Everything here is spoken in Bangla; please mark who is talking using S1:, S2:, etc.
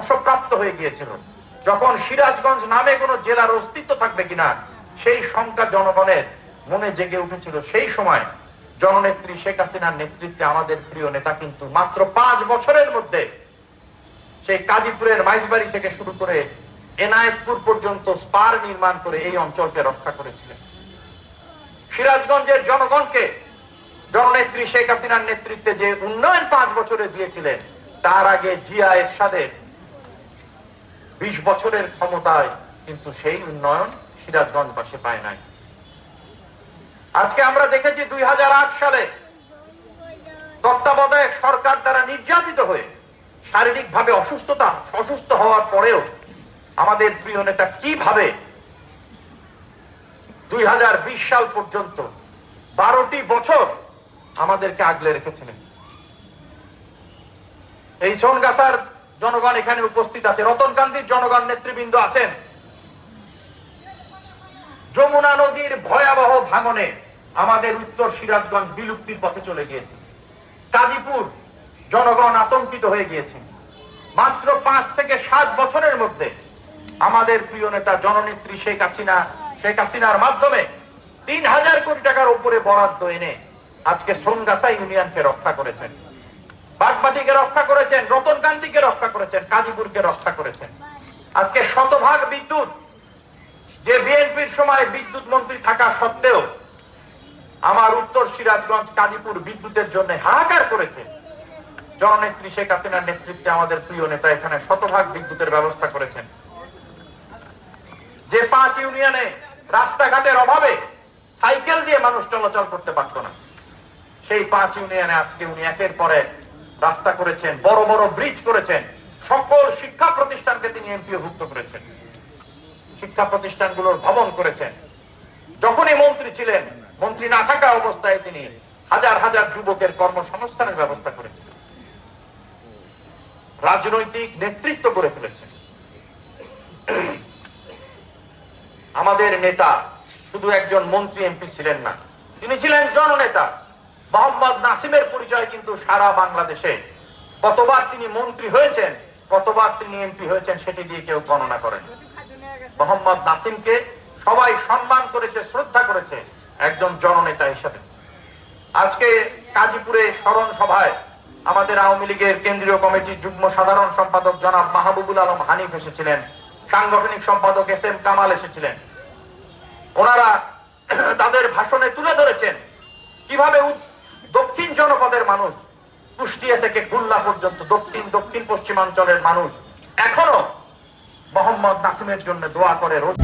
S1: ধ্বংসপ্রাপ্ত হয়ে গিয়েছিল। যখন সিরাজগঞ্জ নামে কোনো জেলার অস্তিত্ব থাকবে কিনা, সেই শঙ্কা জনগণের মনে জেগে উঠেছিল। সেই সময় জননেত্রী শেখ হাসিনার নেতৃত্বে আমাদের প্রিয় নেতা কিন্তু মাত্র পাঁচ বছরের মধ্যে সেই কাজীপুরের মাইজবাড়ি থেকে শুরু করে এনায়েতপুর পর্যন্ত স্পার নির্মাণ করে এই অঞ্চলকে রক্ষা করেছিলেন। সিরাজগঞ্জের জনগণকে জননেত্রী শেখ হাসিনার নেতৃত্বে যে উন্নয়ন পাঁচ বছরে দিয়েছিলেন, তার আগে জিয়া এরশাদের বিশ বছরের ক্ষমতায় কিন্তু সেই উন্নয়ন সিরাজগঞ্জ সিরাজগঞ্জবাসী পায় নাই। আজকে আমরা দেখেছি দুই হাজার আট সালে তত্ত্বাবধায়ক সরকার দ্বারা নির্যাতিত হয়ে শারীরিকভাবে অসুস্থতা, অসুস্থ হওয়ার পরেও আমাদের প্রিয় নেতা কীভাবে দুই হাজার বিশ সাল পর্যন্ত বারোটি বছর আমাদেরকে আগলে রেখেছিলেন? এই সোনগাছার জনগণ এখানে উপস্থিত আছে। রতনকান্দির জনগণ নেতৃবৃন্দ আছেন। যমুনা নদীর ভয়াবহ ভাঙনে আমাদের উত্তর সিরাজগঞ্জ বিলুপ্তির পথে চলে গিয়েছে। কাজীপুর জনগণ আতঙ্কিত হয়ে গিয়েছে। মাত্র পাঁচ থেকে সাত বছরের মধ্যে আমাদের প্রিয় নেতা জননেত্রী শেখ হাসিনা, শেখ হাসিনার মাধ্যমে তিন হাজার কোটি টাকার উপরে বরাদ্দ এনে আজকে সোনগাছা ইউনিয়নকে রক্ষা করেছেন। বাগবাটিকে রক্ষা করেছেন রতনকান্দিকে রক্ষা করেছেন, কাজীপুরকে রক্ষা করেছেন। আজকে শতভাগ বিদ্যুৎ, যে বিএনপির সময় বিদ্যুৎ মন্ত্রী থাকা সত্ত্বেও আমার উত্তর সিরাজগঞ্জ কাজীপুর বিদ্যুতের জন্য হাহাকার করেছে। জননেত্রী শেখ হাসিনার নেতৃত্বে আমাদের প্রিয় নেতা এখানে শতভাগ বিদ্যুতের ব্যবস্থা করেছেন। যে পাঁচ ইউনিয়নে রাস্তাঘাটের অভাবে সাইকেল দিয়ে মানুষ চলাচল করতে পারত না, সেই পাঁচ ইউনিয়নে আজকে উনি একের পর এক রাস্তা করেছেন, বড় বড় ব্রিজ করেছেন, সকল শিক্ষা প্রতিষ্ঠানকে তিনি এমপিওভুক্ত করেছেন। শিক্ষা প্রতিষ্ঠানগুলোর ভবন করেছেন। যখনই মন্ত্রী ছিলেন, মন্ত্রী না থাকা অবস্থায় তিনি হাজার হাজার যুবকের কর্মসংস্থানের ব্যবস্থা করেছেন। রাজনৈতিক নেতৃত্ব করে ফেলেছেন আমাদের নেতা শুধু একজন মন্ত্রী এমপি ছিলেন না, তিনি ছিলেন জননেতা। মোহাম্মদ নাসিমের পরিচয় কিন্তু সারা বাংলাদেশে। কতবার তিনি মন্ত্রী হয়েছেন, কতবার তিনি এমপি হয়েছেন সেটি দিয়ে কেউ গণনা করেন। মোহাম্মদ নাসিমকে সবাই সম্মান করেছে, শ্রদ্ধা করেছে একজন জননেতা হিসেবে। আজকে কাজীপুরে স্মরণ সভায় আমাদের আওয়ামী লীগের কেন্দ্রীয় কমিটির যুগ্ম সাধারণ সম্পাদক জনাব মাহবুবুল আলম হানিফ এসেছিলেন। সাংগঠনিক সম্পাদক এস এম কামাল এসেছিলেন। ওনারা তাদের ভাষণে তুলে ধরেছেন, কীভাবে দক্ষিণ জনপদের মানুষ। কুষ্টিয়া থেকে খুলনা পর্যন্ত দক্ষিণ দক্ষিণ পশ্চিমাঞ্চলের মানুষ। এখনও মোহাম্মদ নাসিমের জন্য দোয়া করে রোজ